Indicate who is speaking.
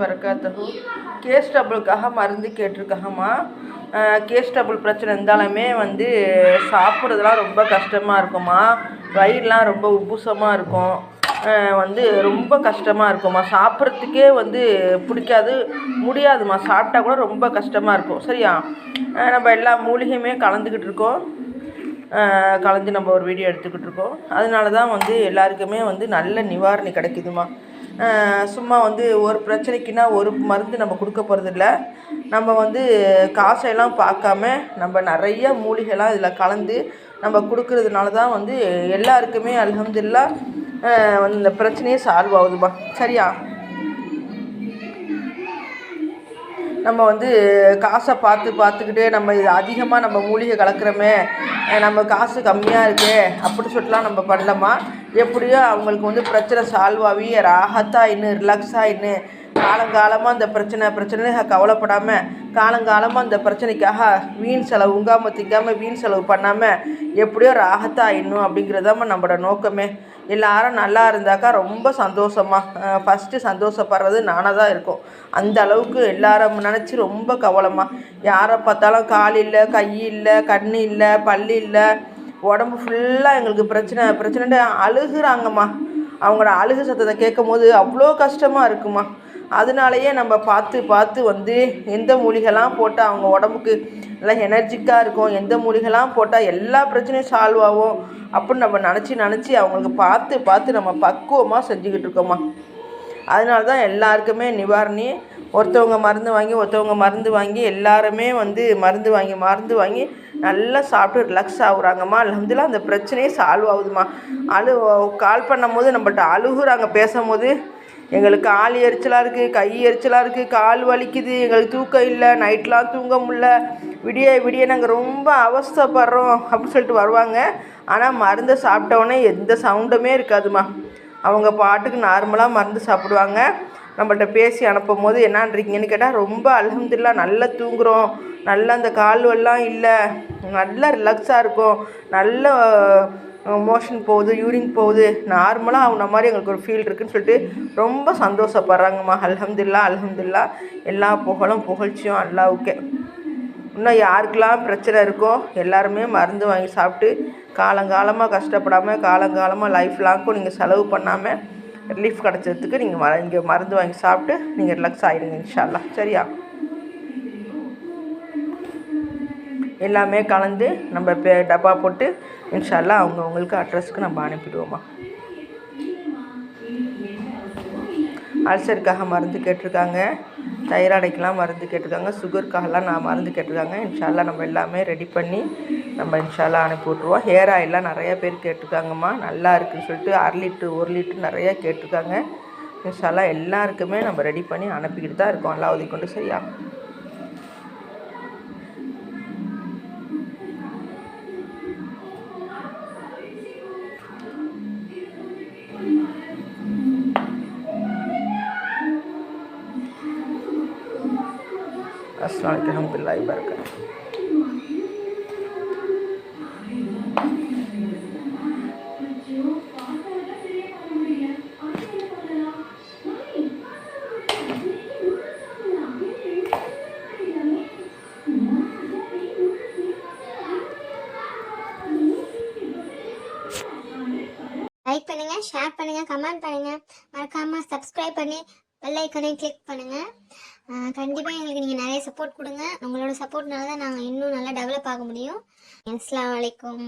Speaker 1: வரகாத்தகு case டபுளுக்காக மருந்து கேட்டிருக்காங்கம்மா. Case double பிரச்சனை இருந்தாலுமே வந்து சாப்பிட்றதுலாம் ரொம்ப கஷ்டமாக இருக்குமா வயிறுலாம் ரொம்ப உப்புசமாக இருக்கும். வந்து ரொம்ப கஷ்டமாக இருக்கும்மா. சாப்பிட்றதுக்கே வந்து பிடிக்காது முடியாதும்மா. சாப்பிட்டா கூட ரொம்ப கஷ்டமாக இருக்கும். சரியா? நம்ம எல்லா மூலிகையுமே கலந்துக்கிட்டு இருக்கோம். கலந்து நம்ம ஒரு வீடியோ எடுத்துக்கிட்டு இருக்கோம். அதனால தான் வந்து எல்லாருக்குமே வந்து நல்ல நிவாரணி கிடைக்குதுமா சும்மா வந்து ஒரு பிரச்சனைக்குன்னா ஒரு மருந்து நம்ம கொடுக்க போகிறதில்ல நம்ம வந்து காசையெல்லாம் பார்க்காம நம்ம நிறைய மூலிகைலாம் இதில் கலந்து நம்ம கொடுக்கறதுனால தான் வந்து எல்லாருக்குமே அல்ஹம்துலில்லா வந்து இந்த பிரச்சனையே சால்வ் ஆகுதுமா? சரியா? நம்ம வந்து காசை பார்த்து பார்த்துக்கிட்டே நம்ம இது அதிகமாக நம்ம மூலிகை கலக்கிறோமே நம்ம காசு கம்மியாக இருக்கே அப்படி சொல்லிட்டுலாம் நம்ம பண்ணலாமா எப்படியோ அவங்களுக்கு வந்து பிரச்சனை சால்வ் ஆகி ராகத்தாக இன்னும் ரிலாக்ஸாக இன்னும் காலங்காலமாக அந்த பிரச்சனை பிரச்சனை கவலைப்படாமல் காலங்காலமாக அந்த பிரச்சனைக்காக வீண் செலவு உங்காமல் திங்காமல் வீண் செலவு பண்ணாமல் எப்படியோ ராகத்தாக இன்னும் அப்படிங்கிறதாம்மா நம்மளோட நோக்கமே. எல்லாரும் நல்லா இருந்தாக்கா ரொம்ப சந்தோஷமாக ஃபஸ்ட்டு சந்தோஷப்படுறது நானாக தான் இருக்கும். அந்த அளவுக்கு எல்லாரும் நினச்சி ரொம்ப கவலமாக யாரை பார்த்தாலும் கால் இல்லை கை இல்லை கண் இல்லை பல் இல்லை. உடம்பு ஃபுல்லாக எங்களுக்கு பிரச்சனை பிரச்சனைட்டு அழுகுறாங்கம்மா. அவங்களோட அழுகு சத்தத்தை கேட்கும் போது அவ்வளோ கஷ்டமாக இருக்குமா அதனாலயே நம்ம பார்த்து பார்த்து வந்து எந்த மூலிகைலாம் போட்டால் அவங்க உடம்புக்கு நல்லா எனர்ஜிக்காக இருக்கும் எந்த மூலிகைலாம் போட்டால் எல்லா பிரச்சனையும் சால்வ் ஆகும். அப்படின்னு நம்ம நினச்சி நினச்சி அவங்களுக்கு பார்த்து பார்த்து நம்ம பக்குவமாக செஞ்சுக்கிட்டு இருக்கோம்மா. அதனால தான் எல்லாருக்குமே நிவாரணி. ஒருத்தவங்க மருந்து வாங்கி ஒருத்தவங்க மருந்து வாங்கி எல்லாருமே வந்து மருந்து வாங்கி மருந்து வாங்கி நல்லா சாப்பிட்டு ரிலாக்ஸ் ஆகுறாங்கம்மா. அலமதுல்லா அந்த பிரச்சனையே சால்வ் ஆகுதுமா அழு கால் பண்ணும்போது நம்மள்ட்ட அழுகுறாங்க பேசும்போது. எங்களுக்கு கால் எரிச்சலாக இருக்குது கை எரிச்சலாக இருக்குது கால் வலிக்குது எங்களுக்கு தூக்கம் இல்லை நைட்லாம் தூங்க முடில விடிய விடிய நாங்கள் ரொம்ப அவஸ்தைப்படுறோம் அப்படின்னு சொல்லிட்டு வருவாங்க. ஆனால் மருந்தை சாப்பிட்டோன்னே எந்த சவுண்டுமே இருக்காதுமா. அவங்க பாட்டுக்கு நார்மலாக மருந்து சாப்பிடுவாங்க. நம்மள்ட்ட பேசி அனுப்பும் போது என்னான்றீங்கன்னு கேட்டால் ரொம்ப அல்ஹம்துலில்லா நல்லா தூங்குகிறோம் நல்லா அந்த கால்வெல்லாம் இல்லை. நல்லா ரிலாக்ஸாக இருக்கும். நல்ல மோஷன் போகுது யூரின் போகுது. நார்மலாக அவன மாதிரி எங்களுக்கு ஒரு ஃபீல் இருக்குதுன்னு சொல்லிட்டு ரொம்ப சந்தோஷப்படுறாங்கம்மா. அலமதுல்லா அலமதுல்லா எல்லா புகழும் புகழ்ச்சியும் அல்லாவுக்கே. இன்னும் யாருக்கெல்லாம் பிரச்சனை இருக்கோ எல்லாருமே மருந்து வாங்கி சாப்பிட்டு காலங்காலமாக கஷ்டப்படாமல் காலங்காலமாக லைஃப் லாங்க்கும் நீங்கள் செலவு பண்ணாமல் ரிலீஃப் கிடச்சதுக்கு நீங்கள் ம இங்கே மருந்து வாங்கி சாப்பிட்டு நீங்கள் ரிலாக்ஸ் ஆகிடுங்க இன்ஷால்லாம் சரியா? எல்லாமே கலந்து நம்ம டப்பா போட்டு இன்ஷால்லாம் அவங்கவுங்களுக்கு அட்ரஸ்க்கு நம்ம அனுப்பிடுவோம்மா. அல்சருக்காக மருந்து கேட்டிருக்காங்க. தைராய்டுக்கெலாம் மருந்து கேட்டிருக்காங்க. சுகருக்காகலாம் நான் மருந்து கேட்டிருக்காங்க. இன்ஷால்லாம் நம்ம எல்லாமே ரெடி பண்ணி நம்ம இன்ஷால்லாம் அனுப்பி விட்ருவோம் ஹேர் ஆயிலெலாம் நிறையா பேர் கேட்டிருக்காங்கம்மா. நல்லா இருக்குன்னு சொல்லிட்டு அரை லிட்ரு ஒரு லிட்ரு நிறையா கேட்டிருக்காங்க. இன்ஷால்லாம் எல்லாருக்குமே நம்ம ரெடி பண்ணி அனுப்பிக்கிட்டு தான் இருக்கோம். அல்லாவதி கொண்டு சரியா? அஸ்லாம் வலைக்கம் வரமத்துல்லாஹி வரகாத்துஹு
Speaker 2: லைக் பண்ணுங்க ஷேர் பண்ணுங்க கமெண்ட் பண்ணுங்க. மறக்காம சப்ஸ்கிரைப் பண்ணி பெல் ஐக்கனையும் கிளிக் பண்ணுங்க. கண்டிப்பாக எங்களுக்கு நீங்கள் நிறைய சப்போர்ட் கொடுங்க. உங்களோட சப்போர்ட்னால தான் நாங்கள் இன்னும் நல்லா டெவலப் ஆக முடியும். அஸ்லாம் வலைக்கம்